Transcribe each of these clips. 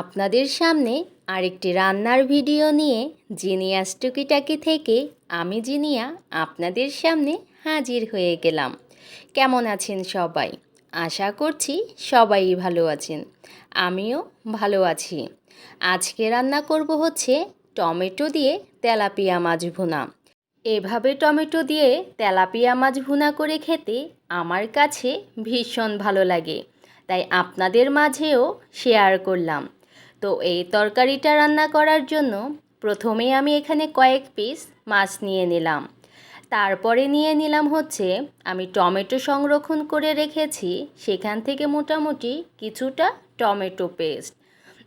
আপনাদের সামনে আরেকটি রান্নার ভিডিও নিয়ে জিনিয়াস টুকিটাকি থেকে আমি জিনিয়া আপনাদের সামনে হাজির হয়ে গেলাম। কেমন আছেন সবাই? আশা করছি সবাই ভালো আছেন। আমিও ভালো আছি। আজকে রান্না করব হচ্ছে টমেটো দিয়ে তেলাপিয়া মাছ ভুনা। এভাবে টমেটো দিয়ে তেলাপিয়া মাছ ভুনা করে খেতে আমার কাছে ভীষণ ভালো লাগে। তাই আপনাদের মাঝেও শেয়ার করলাম। তো এই তরকারিটা রান্না করার জন্য প্রথমে আমি এখানে কয়েক পিস মাছ নিয়ে নিলাম। তারপরে নিয়ে নিলাম হচ্ছে, আমি টমেটো সংরক্ষণ করে রেখেছি, সেখান থেকে মোটামুটি কিছুটা টমেটো পেস্ট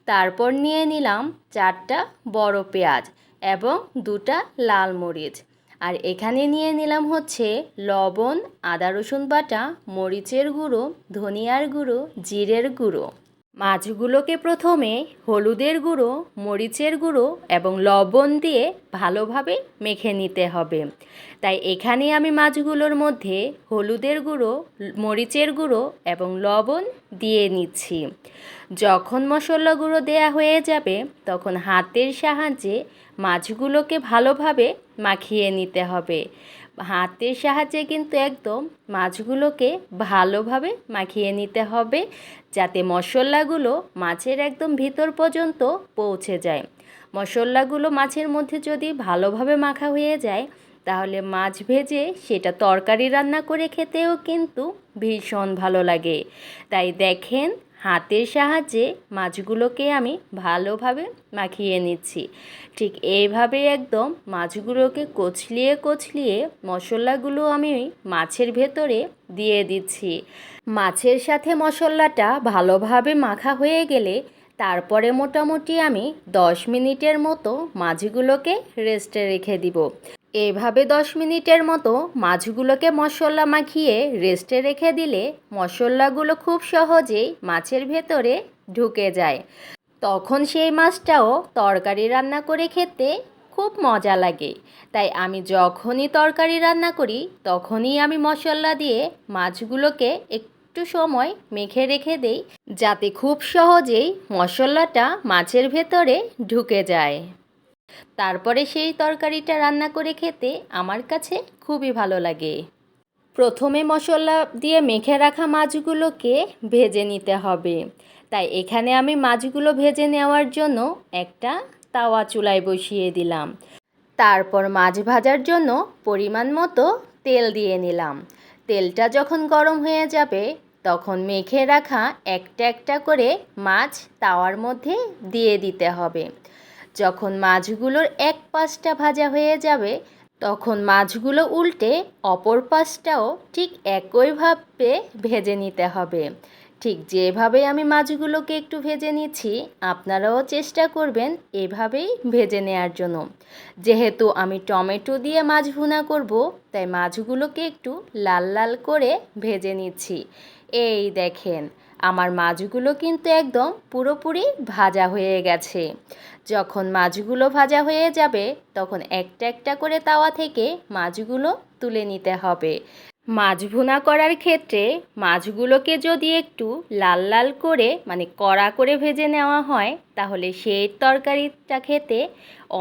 তারপর নিয়ে নিলাম চারটা বড় পেঁয়াজ এবং দুটা লাল মরিচ। আর এখানে নিয়ে নিলাম হচ্ছে লবণ, আদা রসুন বাটা, মরিচের গুঁড়ো, ধনিয়ার গুঁড়ো, জিরের গুঁড়ো। মাছগুলোকে প্রথমে হলুদের গুঁড়ো, মরিচের গুঁড়ো এবং লবণ দিয়ে ভালোভাবে মেখে নিতে হবে। তাই এখানে আমি মাছগুলোর মধ্যে হলুদের গুঁড়ো, মরিচের গুঁড়ো এবং লবণ দিয়ে নিচ্ছি। যখন মশলা গুঁড়ো দেয়া হয়ে যাবে, তখন হাতের সাহায্যে মাছগুলোকে ভালোভাবে মাখিয়ে নিতে হবে। হাতের সাহায্যে কিন্তু একদম মাছগুলোকে ভালোভাবে মাখিয়ে নিতে হবে যাতে মশলাগুলো মাছের একদম ভিতর পর্যন্ত পৌঁছে যায়। মশলাগুলো মাছের মধ্যে যদি ভালোভাবে মাখা হয়ে যায়, তাহলে মাছ ভেজে সেটা তরকারি রান্না করে খেতেও কিন্তু ভীষণ ভালো লাগে। তাই দেখেন হাতের সাহায্যে মাছগুলোকে আমি ভালোভাবে মাখিয়ে নিচ্ছি। ঠিক এইভাবে একদম মাছগুলোকে কচলিয়ে কচলিয়ে মশলাগুলো আমি মাছের ভেতরে দিয়ে দিচ্ছি। মাছের সাথে মশলাটা ভালোভাবে মাখা হয়ে গেলে তারপরে মোটামুটি আমি দশ মিনিটের মতো মাছগুলোকে রেস্টে রেখে দিব। এভাবে দশ মিনিটের মতো মাছগুলোকে মশলা মাখিয়ে রেস্টে রেখে দিলে মশলাগুলো খুব সহজেই মাছের ভেতরে ঢুকে যায়। তখন সেই মাছটাও তরকারি রান্না করে খেতে খুব মজা লাগে। তাই আমি যখনই তরকারি রান্না করি, তখনই আমি মশলা দিয়ে মাছগুলোকে একটু সময় মেখে রেখে দেই, যাতে খুব সহজেই মশলাটা মাছের ভেতরে ঢুকে যায়। তারপরে সেই তরকারিটা রান্না করে খেতে আমার কাছে খুবই ভালো লাগে। প্রথমে মশলা দিয়ে মেখে রাখা মাছগুলোকে ভেজে নিতে হবে। তাই এখানে আমি মাছগুলো ভেজে নেওয়ার জন্য একটা তাওয়া চুলায় বসিয়ে দিলাম। তারপর মাছ ভাজার জন্য পরিমাণ মতো তেল দিয়ে নিলাম। তেলটা যখন গরম হয়ে যাবে, তখন মেখে রাখা একটা একটা করে মাছ তাওয়ার মধ্যে দিয়ে দিতে হবে। যখন মাছগুলোর এক পাশটা ভাজা হয়ে যাবে, তখন মাছগুলো উল্টে অপর পাশটাও ঠিক একইভাবে ভেজে নিতে হবে। ঠিক যেভাবে আমি মাছগুলোকে একটু ভেজে নিচ্ছি, আপনারাও চেষ্টা করবেন এভাবেই ভেজে নেওয়ার জন্য। যেহেতু আমি টমেটো দিয়ে মাছ ভুনা করব, তাই মাছগুলোকে একটু লাল লাল করে ভেজে নিচ্ছি। এই দেখেন আমার মাছগুলো কিন্তু একদম পুরোপুরি ভাজা হয়ে গেছে। যখন মাছগুলো ভাজা হয়ে যাবে, তখন একটা একটা করে তাওয়া থেকে মাছগুলো তুলে নিতে হবে। মাছ ভুনা করার ক্ষেত্রে মাছগুলোকে যদি একটু লাল লাল করে মানে কড়া করে ভেজে নেওয়া হয় তাহলে সেই তরকারিটা খেতে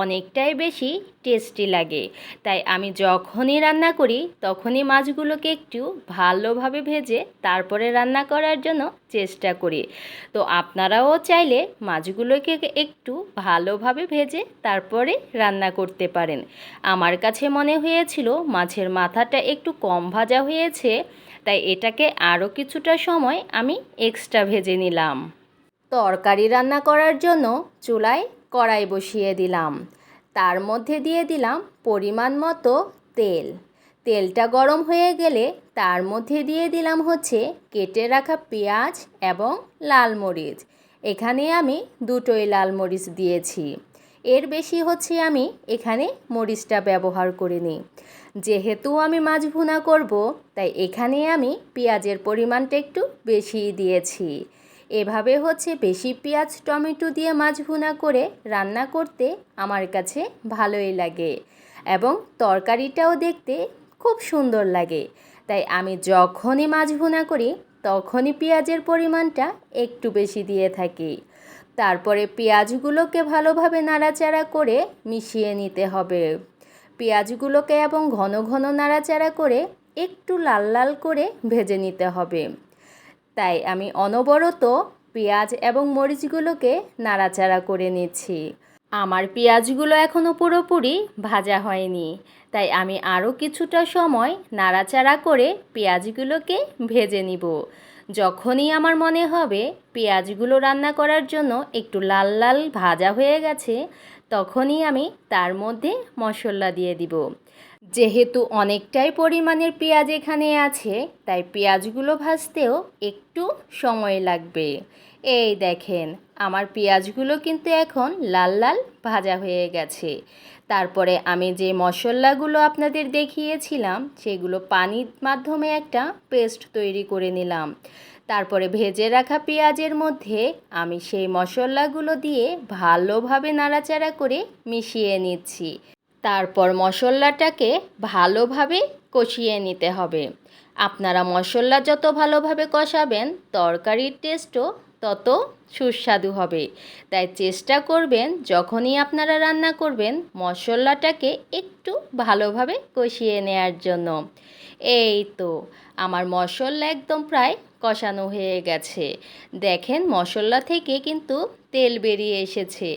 অনেকটাই বেশি টেস্টি লাগে। তাই আমি যখনই রান্না করি, তখনই মাছগুলোকে একটু ভালোভাবে ভেজে তারপরে রান্না করার জন্য চেষ্টা করি। তো আপনারাও চাইলে মাছগুলোকে একটু ভালোভাবে ভেজে তারপরে রান্না করতে পারেন। আমার কাছে মনে হয়েছিল মাছের মাথাটা একটু কম ভাজা হয়েছে, তাই এটাকে আরও কিছুটা সময় আমি এক্সট্রা ভেজে নিলাম। তরকারি রান্না করার জন্য চুলায় কড়াই বসিয়ে দিলাম। তার মধ্যে দিয়ে দিলাম পরিমাণ মতো তেল। তেলটা গরম হয়ে গেলে তার মধ্যে দিয়ে দিলাম হচ্ছে কেটে রাখা পেঁয়াজ এবং লাল মরিচ। এখানে আমি দুটোই লাল মরিচ দিয়েছি। এর বেশি হচ্ছে আমি এখানে মরিচটা ব্যবহার করিনি। যেহেতু আমি মাছ ভুনা করব, তাই এখানে আমি পেঁয়াজের পরিমাণটা একটু বেশি দিয়েছি। এভাবে হচ্ছে বেশি পেঁয়াজ, টমেটো দিয়ে মাছ ভুনা করে রান্না করতে আমার কাছে ভালোই লাগে এবং তরকারিটাও দেখতে খুব সুন্দর লাগে। তাই আমি যখনই মাছ ভুনা করি, তখনই পেঁয়াজের পরিমাণটা একটু বেশি দিয়ে থাকি। তারপরে পেঁয়াজগুলোকে ভালোভাবে নাড়াচাড়া করে মিশিয়ে নিতে হবে। পেঁয়াজগুলোকে এবং ঘন ঘন নাড়াচাড়া করে একটু লাল লাল করে ভেজে নিতে হবে। তাই আমি অনবরত পেঁয়াজ এবং মরিচগুলোকে নাড়াচাড়া করে নিচ্ছি। আমার পেঁয়াজগুলো এখনও পুরোপুরি ভাজা হয়নি, তাই আমি আরও কিছুটা সময় নাড়াচাড়া করে পেঁয়াজগুলোকে ভেজে নিব। যখনই আমার মনে হবে পেঁয়াজগুলো রান্না করার জন্য একটু লাল লাল ভাজা হয়ে গেছে, তখনই আমি তার মধ্যে মশলা দিয়ে দিব। যেহেতু অনেকটাই পরিমাণের পেঁয়াজ এখানে আছে, তাই পেঁয়াজগুলো ভাজতেও একটু সময় লাগবে। এই দেখেন, আমার পেঁয়াজগুলো কিন্তু এখন লাল লাল ভাজা হয়ে গেছে। তারপরে আমি যে মশলাগুলো আপনাদের দেখিয়েছিলাম, সেগুলো পানির মাধ্যমে একটা পেস্ট তৈরি করে নিলাম। তারপরে ভেজে রাখা পেঁয়াজের মধ্যে আমি সেই মশলাগুলো দিয়ে ভালোভাবে নাড়াচাড়া করে মিশিয়ে নিচ্ছি। তারপর মশলাটাকে ভালোভাবে কষিয়ে নিতে হবে। আপনারা মশলা যত ভালোভাবে কষাবেন, তরকারির টেস্টও তত সুস্বাদু হবে। তাই চেষ্টা করবেন, যখনই আপনারা রান্না করবেন, মশলাটাকে একটু ভালোভাবে কষিয়ে নেওয়ার জন্য। এই তো, আমার মশলা একদম প্রায় কষানো হয়ে গেছে। দেখেন, মশলা থেকে কিন্তু তেল বেরিয়ে এসেছে।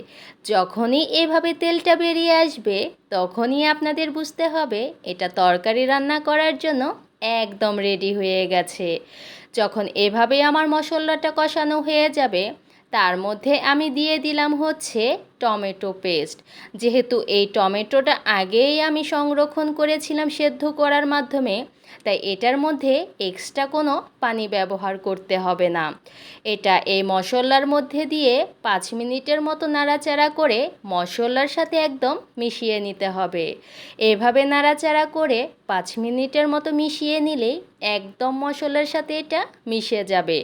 যখনই এভাবে তেলটা বেরিয়ে আসবে, তখনই আপনাদের বুঝতে হবে, এটা তরকারি রান্না করার জন্য একদম রেডি হয়ে গেছে। যখন এভাবে আমার মশলাটা কষানো হয়ে যাবে তার মধ্যে আমি দিয়ে দিলাম হচ্ছে টমেটো পেস্ট। যেহেতু এই টমেটোটা আগেই আমি সংরক্ষণ করেছিলাম সেদ্ধ করার মাধ্যমে, তাই এটার মধ্যে এক্সট্রা কোনো পানি ব্যবহার করতে হবে না। এটা এই মশলার মধ্যে দিয়ে পাঁচ মিনিটের মতো নাড়াচাড়া করে মশলার সাথে একদম মিশিয়ে নিতে হবে। এভাবে নাড়াচাড়া করে পাঁচ মিনিটের মতো মিশিয়ে নিলেই একদম মশলার সাথে এটা মিশে যাবে।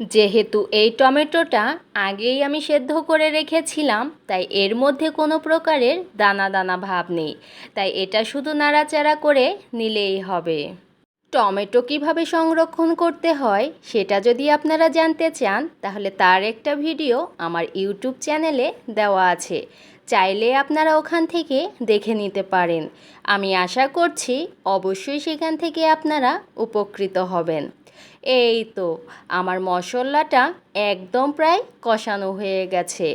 যেহেতু এই টমেটোটা আগেই আমি সেদ্ধ করে রেখেছিলাম, তাই এর মধ্যে কোনো প্রকারের দানা দানা ভাব নেই। তাই এটা শুধু নাড়াচাড়া করে নিলেই হবে। টমেটো কীভাবে সংরক্ষণ করতে হয়, সেটা যদি আপনারা জানতে চান, তাহলে তার একটা ভিডিও আমার ইউটিউব চ্যানেলে দেওয়া আছে। চাইলে আপনারা ওখান থেকে দেখে নিতে পারেন। আমি আশা করছি অবশ্যই সেখান থেকে আপনারা উপকৃত হবেন। এই তো, আমার মশলাটা একদম প্রায় কষানো হয়ে গেছে।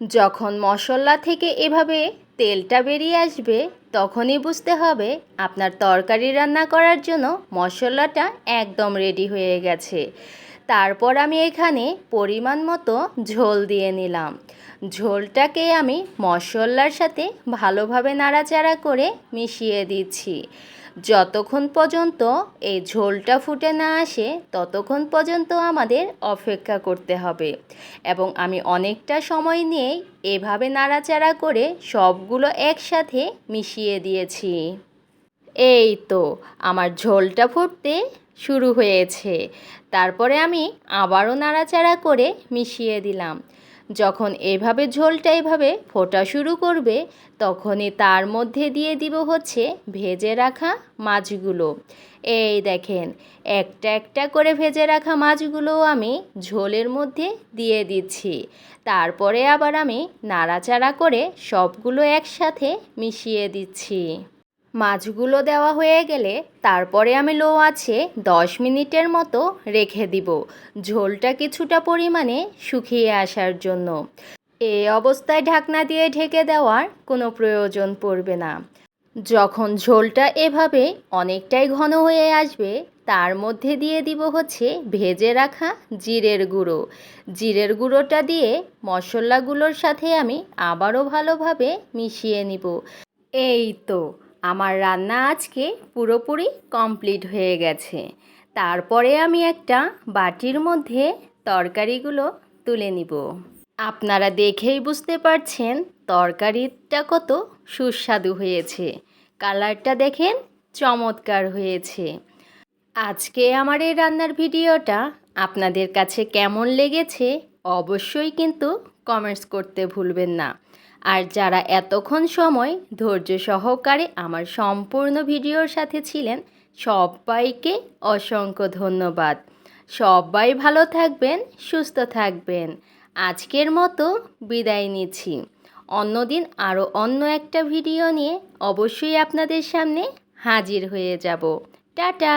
যখন মশলা থেকে এভাবে তেলটা বেরিয়ে আসবে, তখনই বুঝতে হবে আপনার তরকারি রান্না করার জন্য মশলাটা একদম রেডি হয়ে গেছে। তারপর আমি এখানে পরিমাণ মতো ঝোল দিয়ে নিলাম। ঝোলটাকে আমি মশলার সাথে ভালোভাবে নাড়াচাড়া করে মিশিয়ে দিচ্ছি। যতক্ষণ পর্যন্ত এই ঝোলটা ফুটে না আসে, ততক্ষণ পর্যন্ত আমাদের অপেক্ষা করতে হবে। এবং আমি অনেকটা সময় নিয়ে এভাবে নাড়াচাড়া করে সবগুলো একসাথে মিশিয়ে দিয়েছি। এই তো, আমার ঝোলটা ফুটতে শুরু হয়েছে। তারপরে আমি আবারও নাড়াচাড়া করে মিশিয়ে দিলাম। যখন এভাবে ঝোলটা এভাবে ফোটা শুরু করবে, তখনই তার মধ্যে দিয়ে দিব হচ্ছে ভেজে রাখা মাছগুলো। এই দেখেন, একটা একটা করে ভেজে রাখা মাছগুলো আমি ঝোলের মধ্যে দিয়ে দিচ্ছি। তারপরে আবার আমি নাড়াচাড়া করে সবগুলো একসাথে মিশিয়ে দিচ্ছি। মাছগুলো দেওয়া হয়ে গেলে তারপরে আমি লো আছে দশ মিনিটের মতো রেখে দিব। ঝোলটা কিছুটা পরিমাণে শুকিয়ে আসার জন্য। এ অবস্থায় ঢাকনা দিয়ে ঢেকে দেওয়ার কোনো প্রয়োজন পড়বে না। যখন ঝোলটা এভাবে অনেকটাই ঘন হয়ে আসবে, তার মধ্যে দিয়ে দিব হচ্ছে ভেজে রাখা জিরের গুঁড়ো। জিরের গুঁড়োটা দিয়ে মশলাগুলোর সাথে আমি আবারও ভালোভাবে মিশিয়ে নিব। এই তো আমার রান্না আজকে পুরোপুরি কমপ্লিট হয়ে গেছে। তারপরে আমি একটা বাটির মধ্যে তরকারিগুলো তুলে নিব। আপনারা দেখেই বুঝতে পারছেন তরকারিটা কত সুস্বাদু হয়েছে। কালারটা দেখেন চমৎকার হয়েছে। আজকে আমার এই রান্নার ভিডিওটা আপনাদের কাছে কেমন লেগেছে অবশ্যই কিন্তু কমেন্টস করতে ভুলবেন না। আর যারা এতক্ষণ সময় ধৈর্য সহকারে আমার সম্পূর্ণ ভিডিওর সাথে ছিলেন, সবাইকে অসংখ্য ধন্যবাদ। সবাই ভালো থাকবেন, সুস্থ থাকবেন। আজকের মতো বিদায় নিচ্ছি। অন্যদিন আরও অন্য একটা ভিডিও নিয়ে অবশ্যই আপনাদের সামনে হাজির হয়ে যাব। টাটা!